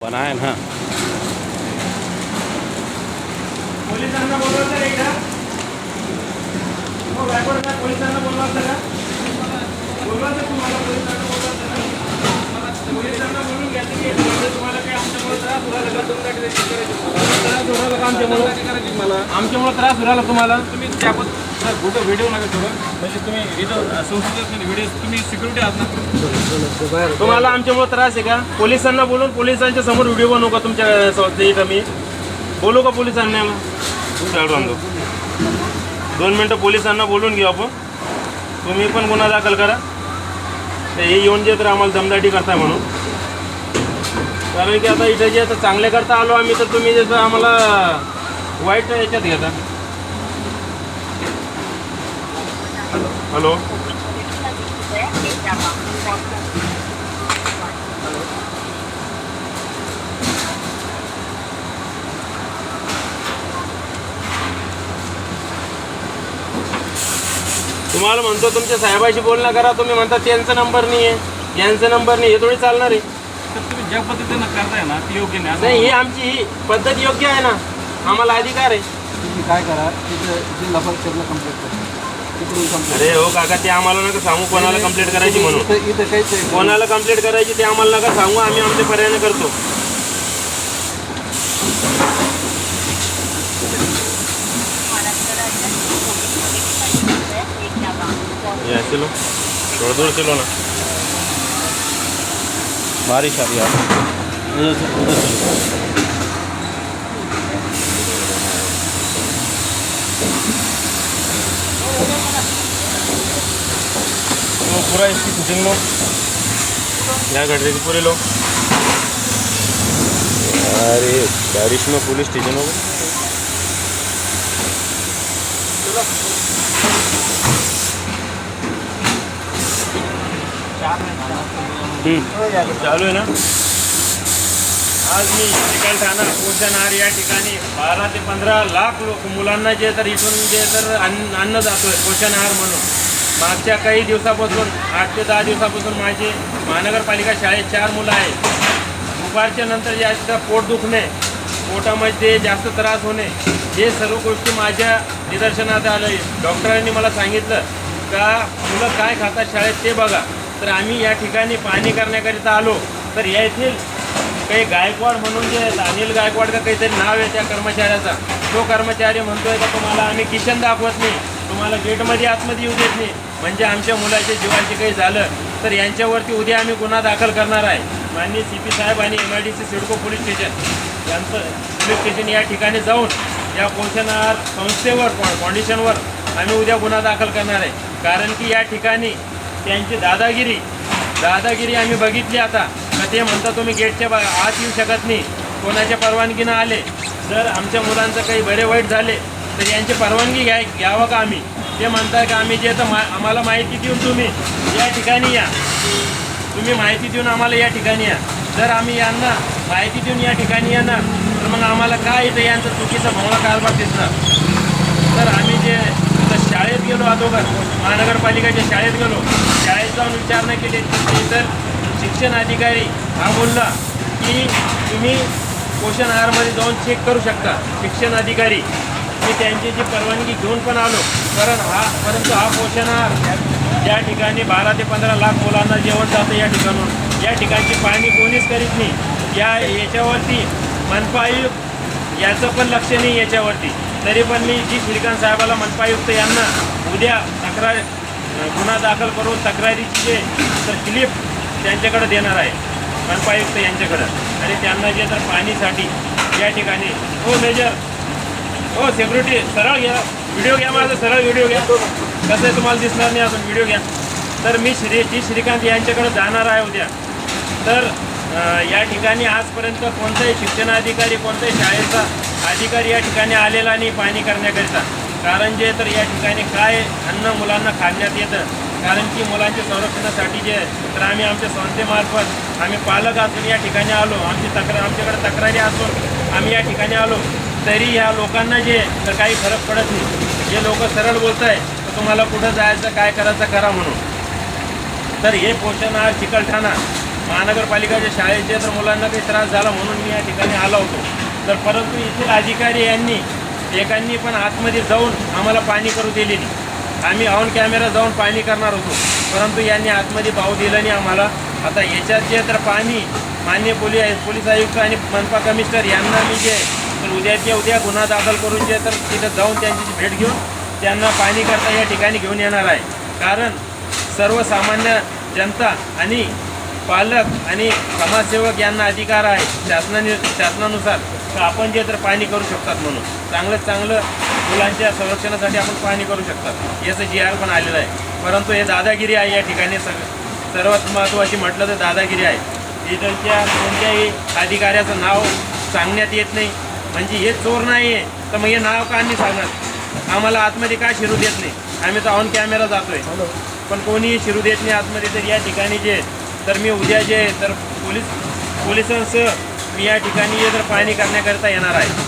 आहे ना पोलिसांना नाही का हो पोलिसांना बोलवायचं का बोलवायचं तुम्हाला पोलिसांना बोलून म्हणजे तुम्हाला आमच्यामुळे त्रास तुमच्याकडे त्रास होणार का? आमच्यामुळे आमच्यामुळे त्रास होणार तुम्हाला? तुम्ही त्याबद्दल सर कुठं व्हिडिओ नका करू म्हणजे तुम्ही इथं व्हिडिओ तुम्ही सिक्युरिटी आहात ना? तुम्हाला आमच्यामुळे त्रास आहे का? पोलिसांना बोलून पोलिसांच्या समोर व्हिडिओ बनवू का तुमच्या संस्थे इथं मी बोलू का पोलिसांना मग दोन मिनटं पोलिसांना बोलून घेऊ आपण. तुम्ही पण गुन्हा दाखल करा. हे येऊन जे तर आम्हाला दमदाटी करताय म्हणून. कारण की आता इथे जे आता चांगले करता आलो आम्ही तर तुम्ही जसं आम्हाला वाईट याच्यात घेता. हॅलो तुम्हाला म्हणतो तुमच्या साहेबाशी बोलणं करा. तुम्ही म्हणता त्यांचा नंबर नाही आहे यांचा नंबर नाही हे थोडी चालणार आहे. तर तुम्ही ज्या पद्धतीनं करताय ना ते योग्य नाही. नाही ही आमची ही पद्धत योग्य आहे ना. आम्हाला अधिकार आहे. तुम्ही काय करा तिथं जिल्हा परिषदला कंप्लेंट करा. अरे हो काका ते आम्हाला नका सांगू कोणाला कंप्लेंट करायची म्हणून. इथं इथं काहीच आहे. कोणाला कंप्लेंट करायची ते आम्हाला नका सांगू आम्ही आमच्या पर्यायाने करतो. या चलो थोडं दूर चलो ना. बारिश आ रही है उधर से उधर चलो लोग पूरा इसकी फिटिंग लो या कर देगी पूरे लोग अरे बारिश में पुलिस स्टेशन हो गई चालू आहे ना? आज मी चिकलठाणा पोषणहार या ठिकाणी. बारा ते पंधरा लाख लोक मुलांना जे तर इथून जे तर अन्न अन्न जातोय पोषणहार म्हणून. मागच्या काही दिवसापासून आठ ते दहा दिवसापासून माझे महानगरपालिका शाळेत चार मुलं आहेत. दुपारच्या नंतर जास्त पोट दुखणे पोटामध्ये जास्त त्रास होणे हे सर्व गोष्टी माझ्या निदर्शनात आलं डॉक्टरांनी मला सांगितलं का मुलं काय खातात शाळेत ते बघा. तर आम्ही या ठिकाणी पाहणी करण्याकरिता आलो. तर येथील काही गायकवाड म्हणून जे अनिल गायकवाड का काहीतरी नाव आहे त्या कर्मचाऱ्याचा. तो कर्मचारी म्हणतोय का तुम्हाला आम्ही किचन दाखवत नाही. तुम्हाला गेटमध्ये आतमध्ये येऊ देत नाही. म्हणजे आमच्या मुलाच्या जीवाची काही झालं तर यांच्यावरती उद्या आम्ही गुन्हा दाखल करणार आहे. माननीय सी पी साहेब आणि M I D C CIDCO police station. यांचं पोलीस स्टेशन या ठिकाणी जाऊन या पोषण आहार संस्थेवर फाउंडेशनवर आम्ही उद्या गुन्हा दाखल करणार आहे. कारण की या ठिकाणी त्यांची दादागिरी दादागिरी आम्ही बघितली आता. तर ते म्हणता तुम्ही गेटच्या बा- आत येऊ शकत नाही. कोणाच्या परवानगीनं आले. जर आमच्या मुलांचं काही बरे वाईट झाले तर यांची परवानगी घ्या घ्यावं का आम्ही? ते म्हणताय का आम्ही जे तर मा आम्हाला माहिती देऊन तुम्ही या ठिकाणी या. तुम्ही माहिती देऊन आम्हाला या ठिकाणी या. जर आम्ही यांना माहिती देऊन या ठिकाणी येणार तर मग आम्हाला काय इथं यांचं चुकीचा भावना कारभार दिसणार? तर आम्ही जे शाळेत गेलो अगोदर महानगरपालिकेच्या शाळेत गेलो शाळेत जाऊन विचारणा केली. तर शिक्षण अधिकारी हा बोलला की तुम्ही पोषण आहारमध्ये जाऊन चेक करू शकता. शिक्षण अधिकारी मी त्यांची जी परवानगी घेऊन पण आलो कारण हा परंतु हा पोषण आहार ज्या ठिकाणी बारा ते पंधरा लाख मुलांना जेवण जातं या ठिकाणून या ठिकाणची पाहणी कोणीच करीत नाही. या याच्यावरती मनपा आयुक्त याचं पण लक्ष नाही याच्यावरती. तरी पण मी जी श्रीकांत साहेबाला मनपा आयुक्त यांना उद्या तक्रार गुन्हा दाखल करून तक्रारीची जे तर क्लिप त्यांच्याकडे देणार आहे मनपा आयुक्त यांच्याकडं. आणि त्यांना जे तर पाणीसाठी या ठिकाणी हो मेजर हो सेक्युरिटी सरळ घ्या. व्हिडिओ घ्या माझा सरळ व्हिडिओ घ्या. कसं आहे तुम्हाला दिसणार नाही अजून व्हिडिओ घ्या. तर मी श्री टी श्रीकांत यांच्याकडे जाणार आहे उद्या. तर या ठिकाणी आजपर्यंत कोणताही शिक्षणाधिकारी कोणताही शाळेचा अधिकारी या ठिकाणी आलेला नाही पाणी करण्याकरिता. कारण जे तर या ठिकाणी काय अन्न मुलांना खाण्यात येतं कारण की मुलांच्या संरक्षणासाठी जे तर आम्ही आमच्या संस्थेमार्फत आम्ही पालक असून या ठिकाणी आलो. आमची तक्रार आमच्याकडे तक्रारी असून आम्ही या ठिकाणी आलो. तरी ह्या लोकांना जे तर काही फरक पडत नाही. जे लोक सरळ बोलत आहे तर तुम्हाला कुठं जायचं काय करायचं करा म्हणून. तर हे पोषण आहार चिकलठाणा महानगरपालिकाच्या शाळेचे तर मुलांना काही त्रास झाला म्हणून मी या ठिकाणी आलो होतो. तर परंतु येथील अधिकारी यांनी एकांनी पण आतमध्ये जाऊन आम्हाला पाणी करू दिली नाही. आम्ही ऑन कॅमेरा जाऊन पाणी करणार होतो. परंतु यांनी आतमध्ये भाव दिला नाही आम्हाला. आता याच्यात जे तर पाणी मान्य पोलीस पोलीस आयुक्त आणि मनपा कमिशनर यांना मी जे तर उद्याच्या उद्या गुन्हा दाखल करून जे तर तिथं जाऊन त्यांची भेट घेऊन त्यांना पाणी करता या ठिकाणी घेऊन येणार आहे. कारण सर्वसामान्य जनता आणि पालक आणि समाजसेवक यांना अधिकार आहे शासनाने शासनानुसार तर आपण जे तर पाणी करू शकतात म्हणून. चांगलं चांगलं मुलांच्या संरक्षणासाठी आपण पाहणी करू शकतात. याचं जी आर पण आलेलं आहे. परंतु हे दादागिरी आहे या ठिकाणी सग सर्वात महत्त्वाची म्हटलं तर दादागिरी आहे. इथलच्या कोणत्याही अधिकाऱ्याचं नाव सांगण्यात येत नाही. म्हणजे हे चोर नाही आहे तर मग हे नाव का नाही सांगत आम्हाला आतमध्ये का शिरू देत नाही? आम्ही तर ऑन कॅमेरा जातोय. पण कोणीही शिरू देत नाही आतमध्ये. तर या ठिकाणी जे तर मी उद्या जे तर पोलीस पोलिसांसह मी या ठिकाणी जे तर पाहणी करण्याकरिता येणार आहे.